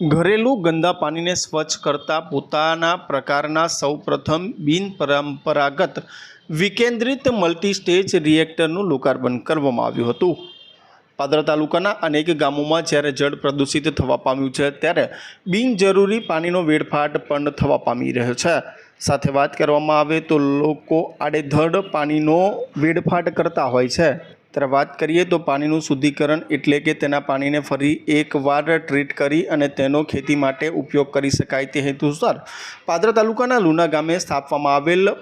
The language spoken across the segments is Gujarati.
ઘરેલું ગંદા પાણીને સ્વચ્છ કરતા પોતાના પ્રકારના સૌપ્રથમ બિનપરંપરાગત વિકેન્દ્રિત મલ્ટી સ્ટેજ રિએક્ટરનું લોકાર્પણ કરવામાં આવ્યું હતું. પાદરા તાલુકાના અનેક ગામોમાં જ્યારે જળ પ્રદૂષિત થવા પામ્યું છે, ત્યારે બિનજરૂરી પાણીનો વેડફાટ પણ થવા પામી રહ્યો છે. સાથે વાત કરવામાં આવે તો લોકો આડેધડ પાણીનો વેડફાટ કરતા હોય છે. ત્યારે વાત કરીએ તો પાણીનું શુદ્ધિકરણ એટલે કે તેના પાણીને ફરી એકવાર ટ્રીટ કરી અને તેનો ખેતી માટે ઉપયોગ કરી શકાય તે હેતુસર. પાદરા તાલુકાના લુના ગામે સ્થાપવામાં આવેલ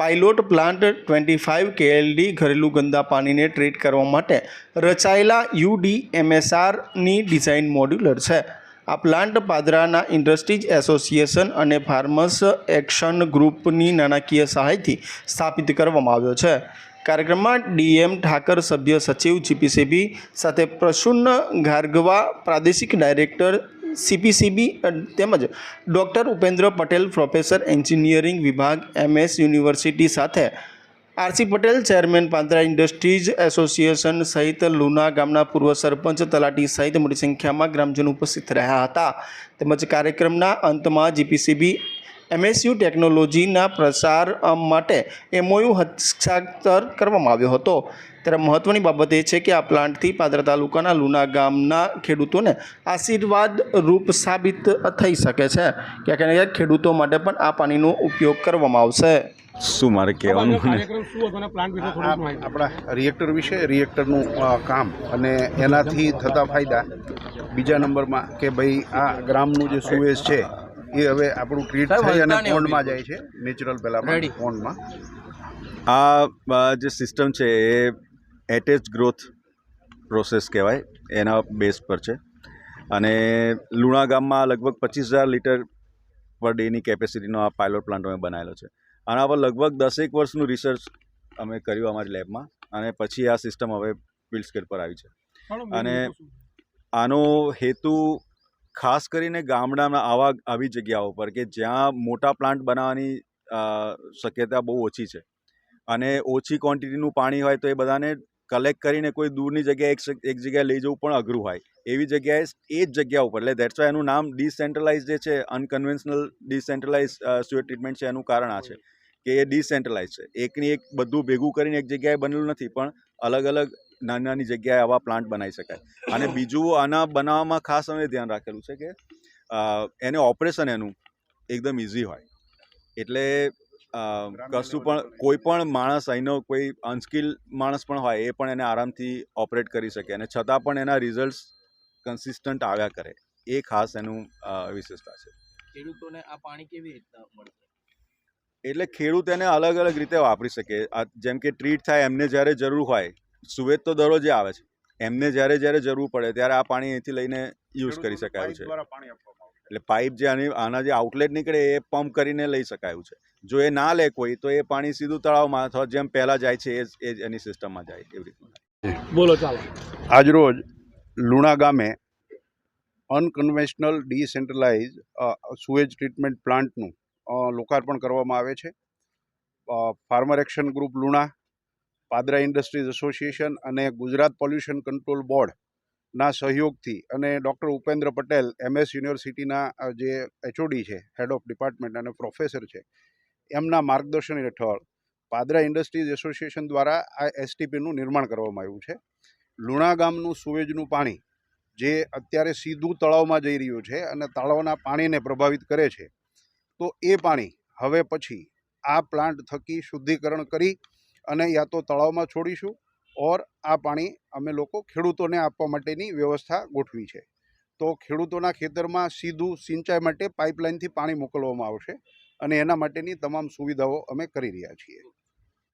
pilot plant twenty five KLD ઘરેલું ગંદા પાણીને ટ્રીટ કરવા માટે રચાયેલા યુડીએમએસઆરની ડિઝાઇન મોડ્યુલર છે. આ પ્લાન્ટ પાદરાના ઇન્ડસ્ટ્રીઝ એસોસિએશન અને ફાર્મર્સ એક્શન ગ્રુપની નાણાકીય સહાયથી સ્થાપિત કરવામાં આવ્યો છે. કાર્યક્રમમાં ડીએમ ઠાકર સભ્ય સચિવ જીપીસીબી સાથે પ્રસુન્ન ગાર્ગવા, પ્રાદેશિક ડાયરેક્ટર સીપીસીબી તેમજ doctor Upendra Patel, professor engineering વિભાગ, એમએસ યુનિવર્સિટી સાથે RC Patel, chairman Padra industries association સહિત લુના ગામના પૂર્વ સરપંચ તલાટી સહિત મોટી સંખ્યામાં ગ્રામજનો ઉપસ્થિત રહ્યા હતા. તેમજ કાર્યક્રમના અંતમાં જીપીસીબી એમએસયુ ટેકનોલોજીના પ્રસાર માટે એમઓયુ હસ્તાક્ષર કરવામાં આવ્યો હતો. ત્યારે મહત્ત્વની બાબત એ છે કે આ પ્લાન્ટથી પાદરા તાલુકાના લુના ગામના ખેડૂતોને આશીર્વાદ રૂપ સાબિત થઈ શકે છે. ક્યાંક ને ક્યાંક ખેડૂતો માટે પણ આ પાણીનો ઉપયોગ કરવામાં આવશે. શું મારે કહેવાનું મને? કાર્યક્રમ શું હતો અને પ્લાન્ટ વિશે થોડુંક માહિતી આપણા રિએક્ટર વિશે રિએક્ટરનું કામ અને એનાથી થતા ફાયદા બીજા નંબરમાં કે ભાઈ આ ગ્રામનું જે સુવેજ છે એ હવે આપણું ટ્રીટ થઈ અને પોન્ડમાં જાય છે. નેચરલ પહેલાં પોન્ડમાં આ જે સિસ્ટમ છે એ એટેચ ગ્રોથ પ્રોસેસ કહેવાય. એના બેઝ પર છે. અને લુણા ગામમાં લગભગ પચીસ હજાર લીટર પર ડેની કેપેસિટીનો આ પાયલોટ પ્લાન્ટ અમે બનાવેલો છે. આના પર લગભગ દસેક વર્ષનું રિસર્ચ અમે કર્યું અમારી લેબમાં અને પછી આ સિસ્ટમ હવે ફિલ્ડ સ્કેલ પર આવી છે. અને? આનો હેતુ ખાસ કરીને ગામડાના આવા આવી જગ્યાઓ પર કે જ્યાં મોટા પ્લાન્ટ બનાવવાની શક્યતા બહુ ઓછી છે. અને ઓછી ક્વોન્ટિટીનું પાણી હોય તો એ બધાને કલેક્ટ કરીને કોઈ દૂરની જગ્યાએ એક એક જગ્યાએ લઈ જવું પણ અઘરું હોય. એવી જગ્યાએ એ જ જગ્યા ઉપર એટલે દેટ્સ વાય એનું નામ ડિસેન્ટ્રલાઇઝ જે છે અનકન્વેન્શનલ ડિસેન્ટ્રલાઇઝ સ્યુઅર ટ્રીટમેન્ટ છે એનું કારણ આ છે. કે એ ડિસેન્ટ્રલાઇઝ છે. એકની એક બધું ભેગું કરીને એક જગ્યાએ બનેલું નથી, પણ અલગ અલગ નાની નાની જગ્યાએ આવા પ્લાન્ટ બનાવી શકાય. અને બીજું આના બનાવવામાં ખાસ અમે ધ્યાન રાખેલું છે કે એને ઓપરેશન એનું એકદમ ઇઝી હોય. એટલે કશું પણ કોઈ પણ માણસ અહીંનો કોઈ અનસ્કિલ માણસ પણ હોય એ પણ એને આરામથી ઓપરેટ કરી શકે. અને છતાં પણ એના રિઝલ્ટ્સ કન્સિસ્ટન્ટ આવ્યા કરે. એ ખાસ એનું વિશેષતા છે. ખેડૂતોને આ પાણી કેવી રીતના મળશે? એટલે ખેડૂત એને અલગ અલગ રીતે વાપરી શકે. જેમ કે ટ્રીટ થાય એમને જ્યારે જરૂર હોય સુવેજ તો દરરોજે આવે છે. એમને જ્યારે જ્યારે જરૂર પડે ત્યારે આ પાણી અહીંથી લઈને યુઝ કરી શકાયું છે. એટલે પાઇપ જે આની આના જે આઉટલેટ નીકળે એ પંપ કરીને લઈ શકાયું છે. જો એ ના લે કોઈ તો એ પાણી સીધું તળાવમાં અથવા જેમ પહેલાં જાય છે એ જ એ એની સિસ્ટમમાં જાય એવી રીતના બોલો ચાલો. આજરોજ લુણા ગામે અનકન્વેન્શનલ ડિસેન્ટ્રલાઇઝ સુએજ ટ્રીટમેન્ટ પ્લાન્ટનું લોકાર્પણ કરવામાં આવે છે. Farmer action group Luna Padra industries association અને ગુજરાત પોલ્યુશન કંટ્રોલ બોર્ડના સહયોગથી અને ડૉક્ટર ઉપેન્દ્ર પટેલ એમએસ યુનિવર્સિટીના જે એચઓડી છે, હેડ ઓફ ડિપાર્ટમેન્ટ અને પ્રોફેસર છે, એમના માર્ગદર્શન હેઠળ પાદરા ઇન્ડસ્ટ્રીઝ એસોસિએશન દ્વારા આ એસટીપીનું નિર્માણ કરવામાં આવ્યું છે. લુણા ગામનું સુવેજનું પાણી, જે અત્યારે સીધું તળાવમાં જઈ રહ્યું છે અને તળાવના પાણીને પ્રભાવિત કરે છે, તો એ પાણી હવે પછી આ પ્લાન્ટ થકી શુદ્ધિકરણ કરી અને યા તો તળાવમાં છોડીશું ઓર આ પાણી અમે લોકો ખેડૂતોને આપવા માટેની વ્યવસ્થા ગોઠવી છે. તો ખેડૂતોના ખેતરમાં સીધું સિંચાઈ માટે પાઇપલાઇનથી પાણી મોકલવામાં આવશે અને એના માટેની તમામ સુવિધાઓ અમે કરી રહ્યા છીએ.